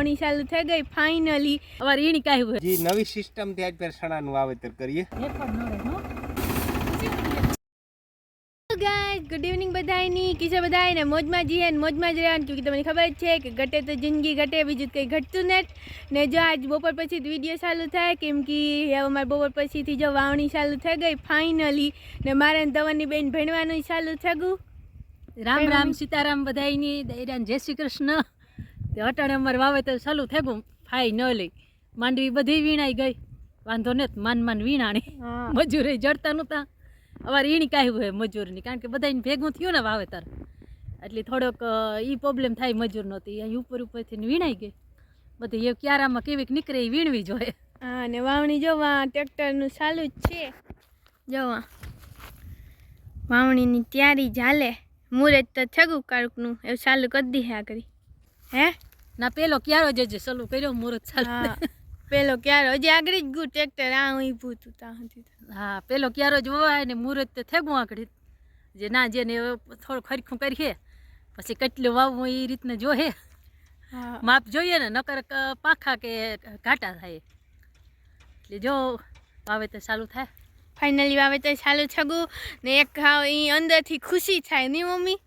વાવણી ચાલુ થઈ ગઈ. ફાઇનલી અમારે ઈણી હોય નવી સિસ્ટમથી આજ પર સણાનું વાવેતર કરીએ. ગાઈસ ગુડ ઇવનિંગ બધાયની. કિશોર બધાયને મોજમાં જઈએ ને મોજમાં જ રહેવાનું કે તમને ખબર જ છે કે ઘટે તો જિંદગી ઘટે બીજું કંઈ ઘટતું નથી. ને જો આજ બપોર પછી વીડિયો ચાલુ થાય કેમ કે અમારે બપોર પછીથી જો વાવણી ચાલુ થઈ ગઈ ફાઇનલી ને મારે ને ધવનની બેન ભણવાનું ચાલુ થઈ ગયું રામ રામ સીતારામ બધાયની દૈરાન જય શ્રી કૃષ્ણ. તે અટાણે અમારે વાવેતર ચાલુ થઈ ફાઈ ન લઈ. માંડવી બધી વીણાઈ ગઈ. વાંધો ને માન માન વીણાણી. મજૂરે જડતા નહોતા. અમારે ઈણી કાંઈ હોય મજૂરની કારણ કે બધાને ભેગું થયું ને વાવેતર. એટલે થોડોક એ પ્રોબ્લેમ થાય મજૂર નહોતી અહીં ઉપર ઉપરથી વીણાઈ ગઈ. બધી એ ક્યારામાં કેવીક નીકળે એ વીણવી જોઈએ. હા ને વાવણી જો વા ટ્રેક્ટરનું ચાલુ જ છે. જો વાવણીની તૈયારી ચાલે. મુહૂર્ત તો થયું કારકનું એવું ચાલુ કરી દીધે આગળ. હે? ના પેલો ક્યારો જ સલું કર્યો મુહૂર્ત ચાલુ પેલો ક્યારો હજી આગળ જ ગયું ટ્રેક્ટર આ હું ભૂતું તા હા પેલો ક્યારો જ વવાય ને મુહૂર્ત તો થેગું આગળ. જે ના જેને ને થોડું ખરખું કરીએ પછી કેટલું વાવવું એ રીતને જોહે. હા. માપ જોઈએ ને નકર પાખા કે ઘાટા થાય. એટલે જો વાવેતર ચાલુ થાય. ફાઇનલી વાવેતર ચાલુ છગું ને એક હાવ એ અંદરથી ખુશી થાય નહીં મમ્મી?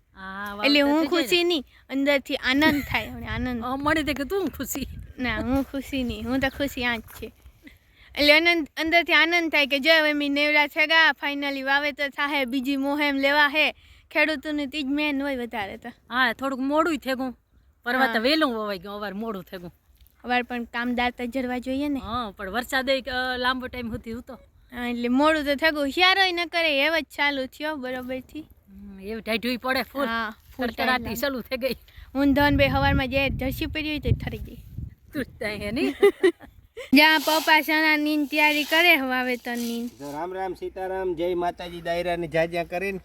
એટલે હું થઈ ખુશી નહીં અંદરથી આનંદ થાય મને આનંદ. મને તે કે તું ખુશી. ના હું ખુશી નહીં હું તો ખુશી આ જ છે. એટલે આનંદ અંદરથી આનંદ થાય કે જો હવે મેં નેવડા છેગા ફાઇનલી વાવેતર થાય બીજી મોહેમ લેવા હે. ખેડૂતોની તીજ મેન હોય વધારે તો. હા થોડુંક મોડું થેગું. પરવા તો વહેલું વવાઈ ગયું અવાર મોડું થેગું. અવાર પણ કામદાર તો જરવા જોઈએ ને. હા પણ વરસાદ લાંબો ટાઈમ સુધી હતો. એટલે મોડું તો થયું શિયાળો ન કરે એવ જ ચાલુ થયો બરોબરથી. એવું ઢાઢું પડે ફૂલ. ફૂલ ચાલુ થઈ ગઈ. હું બે હવારમાં જે જર્સી પહેરી હોય તો ઠરી ગઈ. તું ત્યાં હે નહીં. જ્યાં પપ્પા ચણાની તૈયારી કરે વાવેતરની નીન રામ રામ સીતારામ જય માતાજી દાયરાની જાજ્યા કરીને.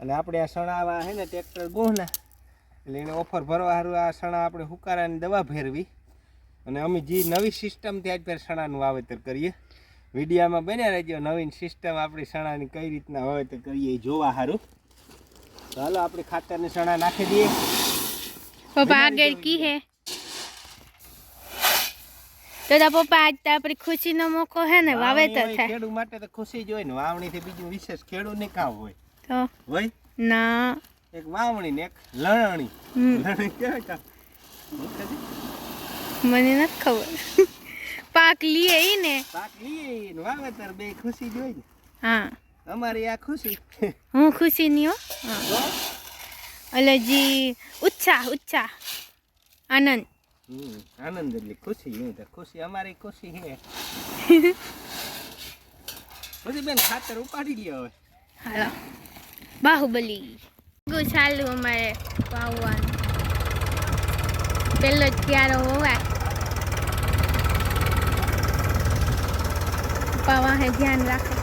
અને આપણે આ સણાવા હે ને ટ્રેક્ટર ગોહના. એટલે એને ઓફર ભરવા સારું આ સણા આપણે હુકારાની દવા ફેરવી અને અમે જે નવી સિસ્ટમથી આજ ફેર સણાનું વાવેતર કરીએ. વિડીયામાં બન્યા રહેજો નવીન સિસ્ટમ આપણી સણાની કઈ રીતના વાવેતર કરીએ એ જોવા સારું હાલો આપણે ખાતરને સણા નાખી દઈએ. પપ્પા આગળ કી હે? દાદા પપ્પા આજ તો આપણી ખુશીનો મોકો હે ને વાવેતર થાય. ખેડૂત માટે તો ખુશી જ હોય ને વાવણીથી બીજું વિશેષ ખેડૂત ને કામ હોય. તો? હોય? ના. એક વાવણી ને એક લણણી. લણણી કેવાય? મને નથી ખબર. પાક લીએ ઈ ને? પાક લીએ ને વાવેતર બે ખુશી જ હોય ને. હા. અમારી આ ખુશી. હું ખુશીની હો. અલજી ઉત્સાહ ઉત્સાહ આનંદ. આનંદ એટલે ખુશી હું તો ખુશી અમારી ખુશી હે પછી બેન ખાતર ઉપાડી લ્યો હવે. હાલો. બાહુબલી. ચાલુ અમારે વાવવાનું. પેલો જ ક્યારો હોવાય. પાવા ધ્યાન રાખે.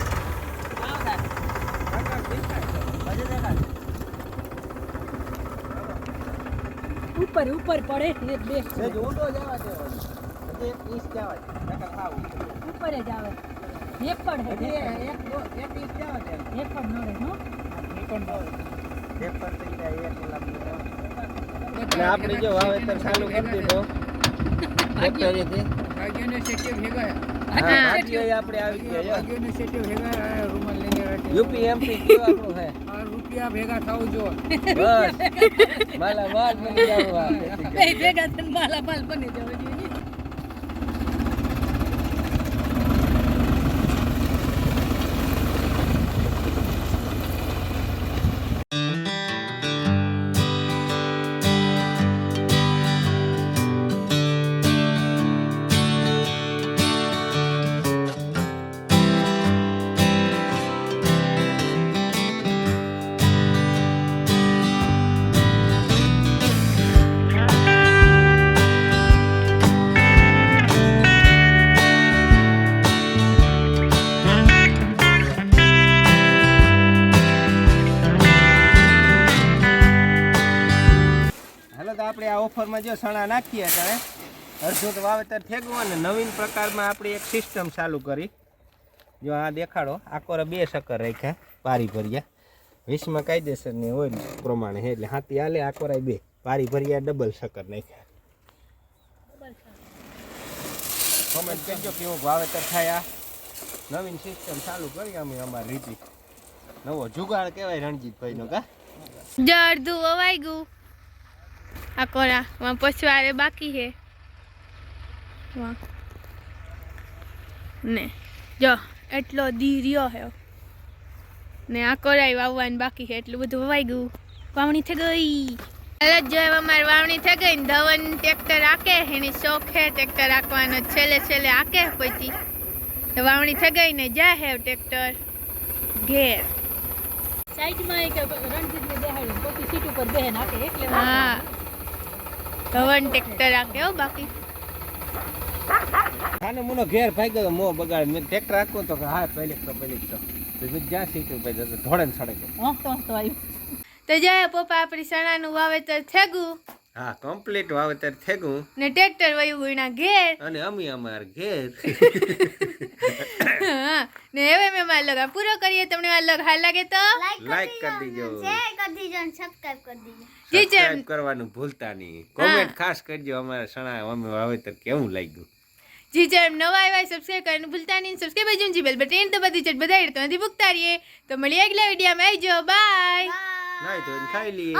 ઉપર ઉપર પડે ને બેસ્ટ સેજ ઊંડો જવા દેવાનો હજી એક ઇંચ જવા દે નકર હાવ ઉપર. જ આવે. નેપડ હે એક દો એક ઇંચ જવા દે એક પણ નડે હો. પેપર થઈ જાય એક કલાક અને આપણે જો વાવેતર ચાલુ કરી દીધો ટ્રેક્ટરેથી. હા, ભાગ્યો એ આપણે આવી ગયા જો. યુપી એમપી કયો આપણું હે? રૂપિયા ભેગા થાવ જો. બસ. માલા માલ બની જાવ ભેગા થઈને માલા માલ બની જવા. આપણે આ ઓફરમાં જો સણા નાખીએ ત્યારે અડધું વાવેતર ફેંકવું અને નવીન પ્રકારમાં આપણે એક સિસ્ટમ ચાલુ કરી. જો આ દેખાડો આકોરે બે શક્કર રાખ્યા, પારી ભર્યા. વીસમાં કાયદેસરની હોય પ્રમાણે એટલે હાથી હાલે આકોરાય બે. પારી ભર્યા ડબલ શક્કર નાખ્યા. કોમેન્ટ કરજો કેવું વાવેતર થાય નવીન સિસ્ટમ ચાલુ કરી અમે અમારી રીતે. નવો જુગાડ કહેવાય રણજીતભાઈનો કા? અડધું વવાઈ ગયું. આ કોરા માં પછવારે બાકી છે વાહ. ને જો એટલો દી રહ્યો હે. ને આ કોરાઈ વાવવાનું બાકી છે એટલું બધું વવાઈ ગયું. વાવણી થઈ ગઈ. હાલ જો અમારી વાવણી થઈ ગઈ ને ધવન ટ્રેક્ટર આકે એની શોખ હે ટ્રેક્ટર આંકવાનો છેલ્લે છેલ્લે આકે પછી તો વાવણી થઈ ગઈ ને જા હે ટ્રેક્ટર ઘેર. સાઈડમાં એક રણજીતને બેહાડી પછી સીટ ઉપર બેહે નાખે એટલે હા. ધવન ટ્રેક્ટર હો બાકી. ખાને મુનો ઘેર ભાગ્યો તો મો બગાડ. મેં ટ્રેક્ટર આખું તો હા પહેલે તો પહેલે તો. તો જ્યાં સીટ ઉપર જતો? ધોળે સડે ગયો. તો જાય પપ્પા આપણી ચણાનું વાવેતર થેગું. હા કમ્પ્લીટ વાવેતર થેગું. ને ટ્રેક્ટર વયું ગુણા ઘેર. અને અમે અમાર ઘેર. હા, ને હવે મેં માર લગા પૂરો કરીએ. તમને આ લગ હાલ લાગે તો? લાઈક કરી દીજો. જી જેમ સબસ્ક્રાઇબ કરવાનું ભૂલતા નહીં. કોમેન્ટ ખાસ કરજો અમારા સણા અમે વાવેતર કેવું લાગ્યું? જી જેમ નવા આવ્યા સબસ્ક્રાઇબ કરવાનું ભૂલતા નહીં. સબસ્ક્રાઇબ કરજો જી બેલ બટન તો બધી ચટ બધા તો નથી ભૂખતા રહીએ. તો મળીએ આગલા વિડીયોમાં આવજો બાય નહીં તો ખાઈ લઈએ